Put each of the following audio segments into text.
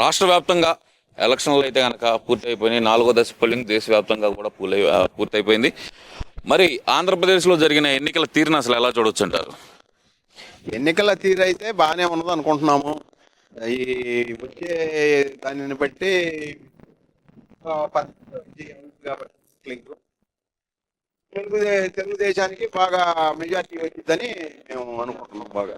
రాష్ట్ర వ్యాప్తంగా ఎలక్షన్లు అయితే కనుక పూర్తయిపోయినాయి. నాలుగో దశ పోలింగ్ దేశవ్యాప్తంగా కూడా పూలై పూర్తయిపోయింది. మరి ఆంధ్రప్రదేశ్లో జరిగిన ఎన్నికల తీరును అసలు ఎలా చూడొచ్చు అంటారు ఎన్నికల తీరు అయితే బాగానే ఉన్నది అనుకుంటున్నాము. ఈ వచ్చే దానిని బట్టి తెలుగు తెలుగుదేశానికి బాగా మెజార్టీ వచ్చిందని మేము అనుకుంటున్నాం బాగా.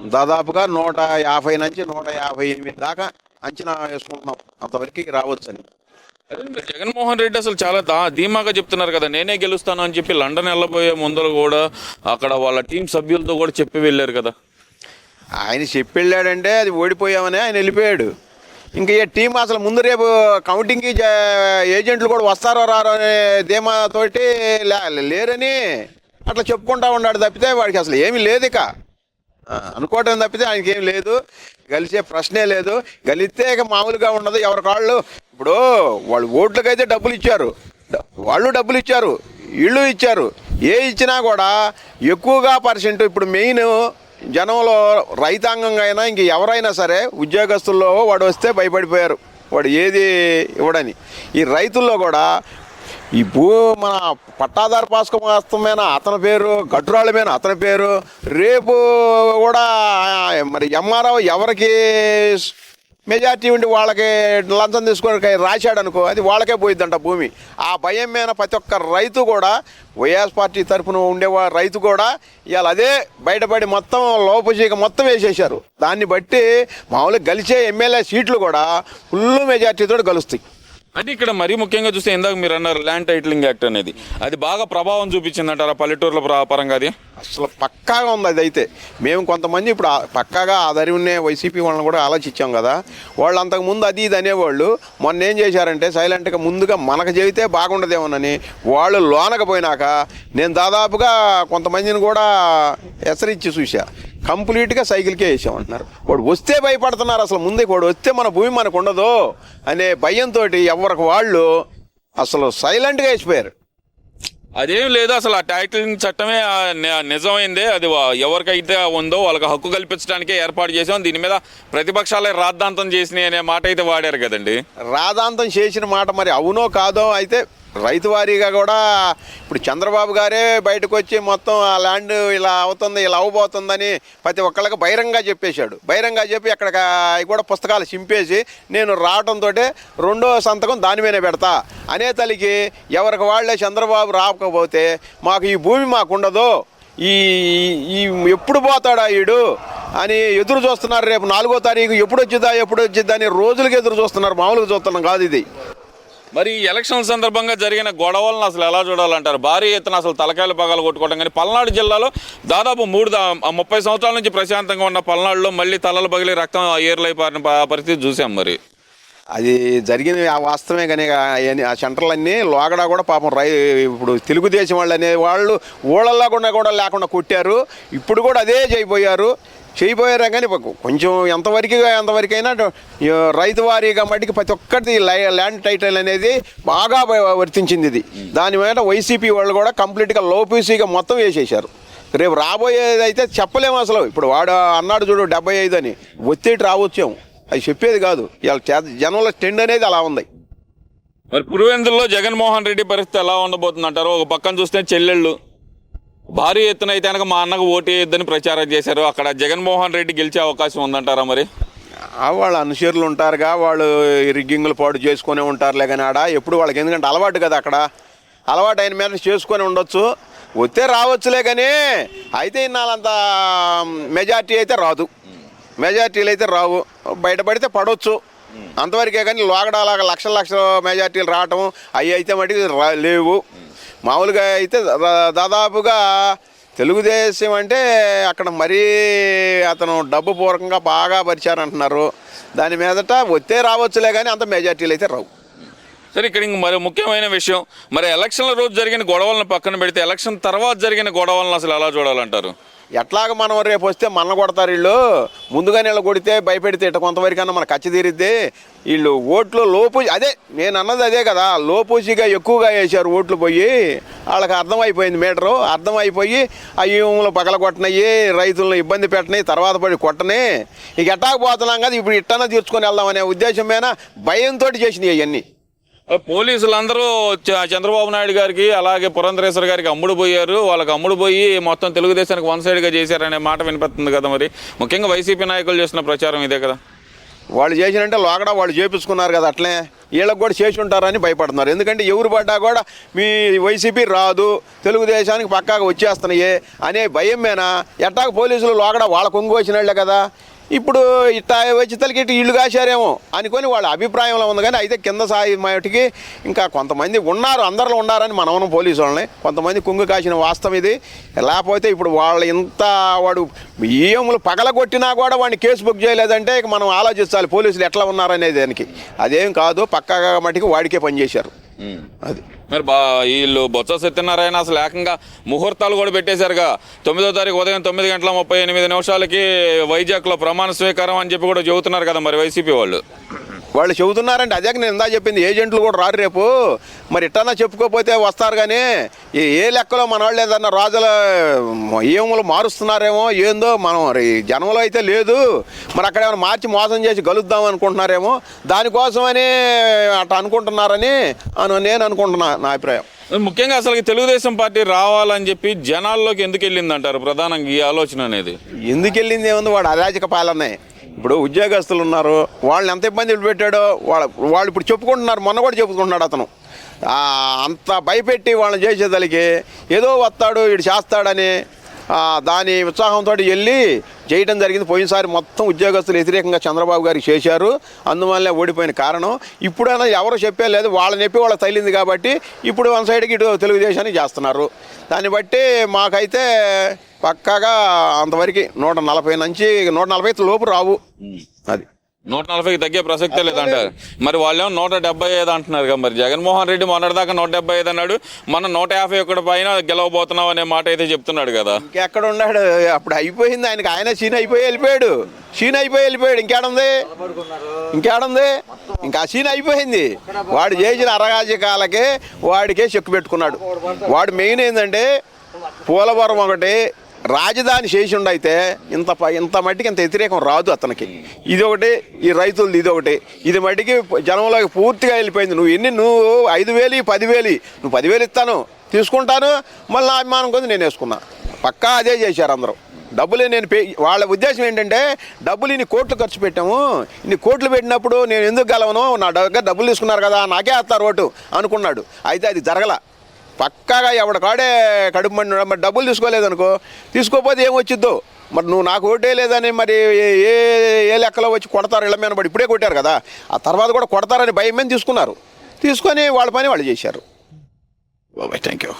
దాదాపుగా నూట యాభై నుంచి నూట యాభై ఎనిమిది దాకా అంచనా వేసుకుంటున్నాం. అంతవరకు రావచ్చని. జగన్మోహన్ రెడ్డి అసలు చాలా దా ధీమాగా చెప్తున్నారు కదా నేనే గెలుస్తాను అని చెప్పి లండన్ వెళ్ళబోయే ముందర కూడా అక్కడ వాళ్ళ టీం సభ్యులతో కూడా చెప్పి వెళ్ళారు కదా. ఆయన చెప్పెళ్ళాడంటే అది ఓడిపోయామని ఆయన వెళ్ళిపోయాడు. ఇంకా ఈ టీం అసలు ముందు రేపు కౌంటింగ్కి ఏజెంట్లు కూడా వస్తారో రారో అనే ధీమాతోటి లేరని అట్లా చెప్పుకుంటా ఉన్నాడు తప్పితే వాడికి అసలు ఏమీ లేదు ఇక అనుకోవటం తప్పితే ఆయనకి ఏం లేదు. గెలిచే ప్రశ్నే లేదు. గెలిస్తే ఇక మామూలుగా ఉండదు. ఎవరి కాళ్ళు? ఇప్పుడు వాళ్ళు ఓట్లకైతే డబ్బులు ఇచ్చారు. వాళ్ళు డబ్బులు ఇచ్చారు. ఇళ్ళు ఇచ్చారు. ఏ ఇచ్చినా కూడా ఎక్కువగా పర్సెంట్ ఇప్పుడు మెయిన్ జనంలో రైతాంగంగా అయినా ఇంక ఎవరైనా సరే ఉద్యోగస్తుల్లో వాడు వస్తే భయపడిపోయారు. వాడు ఏది ఇవ్వడని. ఈ రైతుల్లో కూడా ఈ భూ మన పట్టాదారు పాస్కం వాస్తవమైన అతని పేరు గట్టురాళ్ళ మీద అతని పేరు. రేపు కూడా మరి ఎంఆర్ఓ ఎవరికి మెజార్టీ ఉండి వాళ్ళకి లంచం తీసుకొని రాశాడు అనుకో అది వాళ్ళకే పోయిద్దంట భూమి. ఆ భయం మీద ప్రతి ఒక్క రైతు కూడా వైఎస్ పార్టీ తరఫున ఉండేవా రైతు కూడా ఇవాళ అదే బయటపడి మొత్తం లోపచీక మొత్తం వేసేశారు. దాన్ని బట్టి మామూలుగా గలిచే ఎమ్మెల్యే సీట్లు కూడా ఫుల్ మెజార్టీతో గలుస్తాయి. అది ఇక్కడ మరీ ముఖ్యంగా చూస్తే ఇందాక మీరు అన్నారు ల్యాండ్ టైటిలింగ్ యాక్ట్ అనేది. అది బాగా ప్రభావం చూపించిందంటారా పల్లెటూర్ల ప్ర- పరంగా అది? అసలు పక్కాగా ఉంది అది అయితే. మేము కొంతమంది ఇప్పుడు ఆ- పక్కాగా ఆధారి వైసీపీ వాళ్ళని కూడా ఆలోచించాం కదా. వాళ్ళు అంతకుముందు అది ఇది అనేవాళ్ళు. మొన్న ఏం చేశారంటే సైలెంట్గా ముందుగా మనకు చెబితే బాగుండదేమోనని వాళ్ళు లోనకపోయినాక నేను దాదాపుగా కొంతమందిని కూడా హెచ్చరించి చూసా కంప్లీట్గా సైకిల్కే వేసామంటున్నారు. వాడు వస్తే భయపడుతున్నారు అసలు. ముందే వాడు వస్తే మన భూమి మనకు ఉండదు అనే భయంతో ఎవరికి వాళ్ళు అసలు సైలెంట్గా వేసిపోయారు. అదేం లేదు అసలు. ఆ టైటిలింగ్ చట్టమే నిజమైందే. అది ఎవరికైతే ఉందో వాళ్ళకి హక్కు కల్పించడానికే ఏర్పాటు చేసాం దీని మీద ప్రతిపక్షాలే రాద్ధాంతం చేసినాయి అనే మాట అయితే వాడారు కదండి. రాధాంతం చేసిన మాట మరి అవునో కాదో అయితే రైతు వారీగా కూడా ఇప్పుడు చంద్రబాబు గారే బయటకు వచ్చి మొత్తం ఆ ల్యాండ్ ఇలా అవుతుంది ఇలా అవ్వబోతుందని ప్రతి ఒక్కళ్ళకి బహిరంగ చెప్పేశాడు. బహిరంగ చెప్పి అక్కడ కూడా పుస్తకాలు చింపేసి నేను రావడంతో రెండో సంతకం దాని మీద పెడతా. అనే తల్లికి ఎవరికి వాళ్ళే చంద్రబాబు రాకపోతే మాకు ఈ భూమి మాకుండదు. ఈ ఈ ఎప్పుడు పోతాడా వీడు అని ఎదురు చూస్తున్నారు రేపు నాలుగో తారీఖు ఎప్పుడు వచ్చిద్దా ఎప్పుడు వచ్చిద్దా అని రోజులకి ఎదురు చూస్తున్నారు. మామూలుగా చూస్తున్నాం కాదు ఇది. మరి ఈ ఎలక్షన్ సందర్భంగా జరిగిన గొడవలను అసలు ఎలా చూడాలంటారు? భారీ ఎత్తున అసలు తలకాయలు పగలు కొట్టుకోవడం కానీ పల్నాడు జిల్లాలో దాదాపు మూడు ముప్పై సంవత్సరాల నుంచి ప్రశాంతంగా ఉన్న పల్నాడులో మళ్ళీ తలలు పగిలి రక్తం ఏర్లైపారిన ప- పరిస్థితి చూసాం మరి. అది జరిగిన ఆ వాస్తవమే కానీ ఆ సెంటర్లన్నీ లోగడా కూడా పాపం రై ఇప్పుడు తెలుగుదేశం వాళ్ళు అనే వాళ్ళు ఊళ్ళల్లో కూడా కూడా లేకుండా కొట్టారు. ఇప్పుడు కూడా అదే చేయబోయారు చేయబోయారు కానీ కొంచెం ఎంతవరకు ఎంతవరకైనా రైతు వారీగా మట్టికి ప్రతి ఒక్కటి లై- ల్యాండ్ టైటిల్ అనేది బాగా వర్తించింది ఇది. దాని మీద వైసీపీ వాళ్ళు కూడా కంప్లీట్గా లోపీసీగా మొత్తం వేసేశారు. రేపు రాబోయేది అయితే చెప్పలేము అసలు. ఇప్పుడు వాడు అన్నాడు చూడు డెబ్బై ఐదు అని. ఒత్తిడి రావచ్చాము. అది చెప్పేది కాదు. ఇలా చే- జనంలో ట్రెండ్ అనేది అలా ఉంది. మరి పురువేందుల్లో జగన్మోహన్ రెడ్డి పరిస్థితి ఎలా ఉండబోతుంది అంటారు ఒక పక్కన చూస్తే చెల్లెళ్ళు. భారీ ఎత్తున అయితే కనుక మా అన్నకు ఓటు వేయొద్దని ప్రచారం చేశారు. అక్కడ జగన్మోహన్ రెడ్డి గెలిచే అవకాశం ఉందంటారా మరి? వాళ్ళు వాళ్ళ అనుచరులు ఉంటారుగా వాళ్ళు రిగ్గింగ్లు పాటు చేసుకునే ఉంటారులే కానీ ఆడ ఎప్పుడు వాళ్ళకి ఎందుకంటే అలవాటు కదా అక్కడ. అలవాటు అయిన మీద చేసుకొని ఉండొచ్చు. వస్తే రావచ్చులే కానీ అయితే ఇన్నాళ్ళంత మెజార్టీ అయితే రాదు. మెజార్టీలు అయితే రావు. బయటపడితే పడవచ్చు అంతవరకే కానీ లోగడాలాగా లక్షల లక్షల మెజార్టీలు రావటం అవి అయితే మటుకు రా- లేవు. మామూలుగా అయితే దాదాపుగా తెలుగుదేశం అంటే అక్కడ మరీ అతను డబ్బు పూర్వకంగా బాగా పరిచారంటున్నారు. దాని మీదట వచ్చే రావచ్చులే కానీ అంత మెజార్టీలు అయితే రావు. సరే ఇక్కడ ఇంక మరి ముఖ్యమైన విషయం మరి ఎలక్షన్ల రోజు జరిగిన గొడవలను పక్కన పెడితే ఎలక్షన్ తర్వాత జరిగిన గొడవలను అసలు ఎలా చూడాలంటారు? ఎట్లాగ మనం రేపు వస్తే మన కొడతారు వీళ్ళు? ముందుగా వీళ్ళు కొడితే భయపెడితే ఇట్ట కొంతవరకన్నా మన ఖర్చు తీరిద్ది? వీళ్ళు ఓట్లు లోపు అదే నేను అన్నది అదే కదా. లోపూసిగా ఎక్కువగా వేశారు ఓట్లు పోయి. వాళ్ళకి అర్థమైపోయింది మీటరు. అర్థమైపోయి ఆ ఈములు పగల కొట్టనయ్యి రైతులను ఇబ్బంది పెట్టినాయి తర్వాత పడి కొట్టని. ఇక ఎట్టాకపోతున్నాం కదా ఇప్పుడు ఇట్టన్నా తీర్చుకొని వెళ్దామనే ఉద్దేశం మీద భయంతో చేసినాయి అవన్నీ పోలీసులు అందరూ చ- చంద్రబాబు నాయుడు గారికి అలాగే పురంధరేశ్వర గారికి అమ్ముడు పోయారు. వాళ్ళకి అమ్ముడు పోయి మొత్తం తెలుగుదేశానికి వన్ సైడ్గా చేశారనే మాట వినిపిస్తుంది కదా మరి. ముఖ్యంగా వైసీపీ నాయకులు చేసిన ప్రచారం ఇదే కదా. వాళ్ళు చేసినంటే లోకడా వాళ్ళు చేపించుకున్నారు కదా అట్లే. వీళ్ళకి కూడా చేసి ఉంటారని భయపడుతున్నారు. ఎందుకంటే ఎవరు పడ్డా కూడా మీ వైసీపీ రాదు తెలుగుదేశానికి పక్కాగా వచ్చేస్తున్నాయి అనే భయం మేనా ఎట్టాగ పోలీసులు లోకడా వాళ్ళ కొంగు వచ్చిన వాళ్ళే కదా. ఇప్పుడు ఇట్ట వచ్చితలకి ఇటు ఇల్లు కాశారేమో అనుకొని వాళ్ళ అభిప్రాయంలో ఉంది కానీ అయితే కింద సాయి మాటికి ఇంకా కొంతమంది ఉన్నారు అందరిలో ఉన్నారని మనం పోలీసు వాళ్ళని. కొంతమంది కుంగు కాసిన వాస్తవం ఇది. లేకపోతే ఇప్పుడు వాళ్ళు ఇంత వాడు బియ్యములు పగలగొట్టినా కూడా వాడిని కేసు బుక్ చేయలేదంటే ఇక మనం ఆలోచించాలి పోలీసులు ఎట్లా ఉన్నారనేది దానికి అదేం కాదు పక్కాగా మటుకు వాడికే పనిచేశారు అది. మరి బా వీళ్ళు బొత్స సత్యనారాయణ అసలు ఏకంగా ముహూర్తాలు కూడా పెట్టేశారుగా. తొమ్మిదో తారీఖు ఉదయం తొమ్మిది గంటల ముప్పై ఎనిమిది నిమిషాలకి వైజాగ్లో ప్రమాణ స్వీకారం అని చెప్పి కూడా చెబుతున్నారు కదా మరి వైసీపీ వాళ్ళు. వాళ్ళు చెబుతున్నారంటే అదే నేను ఇందా చెప్పింది ఏజెంట్లు కూడా రారు రేపు. మరి ఇట్టన్నా చెప్పుకోకపోతే వస్తారు కానీ ఏ లెక్కలో మన వాళ్ళు ఏదన్నా రాజుల ఏములు మారుస్తున్నారేమో ఏందో మనం జనంలో అయితే లేదు. మరి అక్కడ ఏమైనా మార్చి మోసం చేసి గలుద్దాం అనుకుంటున్నారేమో దానికోసమని అట్లా అనుకుంటున్నారని అను నేను అనుకుంటున్నా నా అభిప్రాయం. ముఖ్యంగా అసలు తెలుగుదేశం పార్టీ రావాలని చెప్పి జనాల్లోకి ఎందుకు వెళ్ళింది అంటారు ప్రధానంగా ఈ ఆలోచన అనేది? ఎందుకు వెళ్ళింది ఏముంది? వాడు అరాజక పాలనే. ఇప్పుడు ఉద్యోగస్తులు ఉన్నారు వాళ్ళని ఎంత ఇబ్బంది పెట్టాడో వాళ్ళ వాళ్ళు ఇప్పుడు చెప్పుకుంటున్నారు మొన్న కూడా చెప్పుకుంటున్నాడు అతను. అంత భయపెట్టి వాళ్ళని చేసేదలికి ఏదో వస్తాడు ఇటు చేస్తాడని దాని ఉత్సాహంతో వెళ్ళి చేయడం జరిగింది. పోయినసారి మొత్తం ఉద్యోగస్తులు వ్యతిరేకంగా చంద్రబాబు గారికి చేశారు. అందువల్లే ఓడిపోయిన కారణం. ఇప్పుడైనా ఎవరు చెప్పే లేదు. వాళ్ళ నొప్పి వాళ్ళ తగిలింది కాబట్టి ఇప్పుడు వన్ సైడ్కి ఇటు తెలుగుదేశానికి చేస్తున్నారు. దాన్ని బట్టి మాకైతే పక్కాగా అంతవరకు నూట నలభై నుంచి నూట నలభై లోపు రావు. అది. నూట నలభైకి తగ్గే ప్రసక్తే లేదంటారు మరి వాళ్ళేమో నూట డెబ్బై ఐదు అంటున్నారు కదా మరి. జగన్మోహన్ రెడ్డి మొన్నటిదాకా నూట డెబ్బై ఐదు అన్నాడు. మన నూట యాభై ఒకటి పైన గెలవబోతున్నాం అనే మాట అయితే చెప్తున్నాడు కదా. ఇంకెక్కడ ఉన్నాడు? అప్పుడు అయిపోయింది ఆయనకి. ఆయన సీన్ అయిపోయి వెళ్ళిపోయాడు. సీన్ అయిపోయి వెళ్ళిపోయాడు. ఇంకేడుంది? ఇంకేడుంది? ఇంకా ఆ సీన్ అయిపోయింది. వాడు చేసిన అరగాజకాలకే వాడికే చెక్కు పెట్టుకున్నాడు. వాడు మెయిన్ ఏంటంటే పోలవరం ఒకటి రాజధాని చేసిండు అయితే ఇంత ప- ఇంత మట్టికి ఇంత వ్యతిరేకం రాదు అతనికి. ఇది ఒకటి ఈ రైతులది ఇది ఒకటి. ఇది మట్టికి జనంలోకి పూర్తిగా వెళ్ళిపోయింది. నువ్వు ఎన్ని నువ్వు ఐదు వేలు పదివేలు నువ్వు పదివేలు ఇస్తాను తీసుకుంటాను మళ్ళీ అభిమానం కొద్ది నేను వేసుకున్నా. పక్కా అదే చేశారు అందరూ. డబ్బులే నేను పే వాళ్ళ ఉద్దేశం ఏంటంటే డబ్బులు ఇన్ని కోట్లు ఖర్చు పెట్టాము. ఇన్ని కోట్లు పెట్టినప్పుడు నేను ఎందుకు గెలవను? నా దగ్గర డబ్బులు తీసుకున్నారు కదా నాకే వేస్తారు ఓటు అనుకున్నాడు. అయితే అది జరగల. పక్కాగా ఎవడ కాడే కడుపు మండి మరి డబ్బులు తీసుకోలేదు అనుకో తీసుకోకపోతే ఏం వచ్చిద్దో? మరి నువ్వు నాకు ఓటే లేదని మరి ఏ ఏ- ఏ లెక్కలో వచ్చి కొడతారు ఇళ్ళ మీద పడి? ఇప్పుడే కొట్టారు కదా. ఆ తర్వాత కూడా కొడతారని భయం మీద తీసుకున్నారు. తీసుకొని వాళ్ళ పని వాళ్ళు చేశారు. బాబాయ్ థ్యాంక్ యూ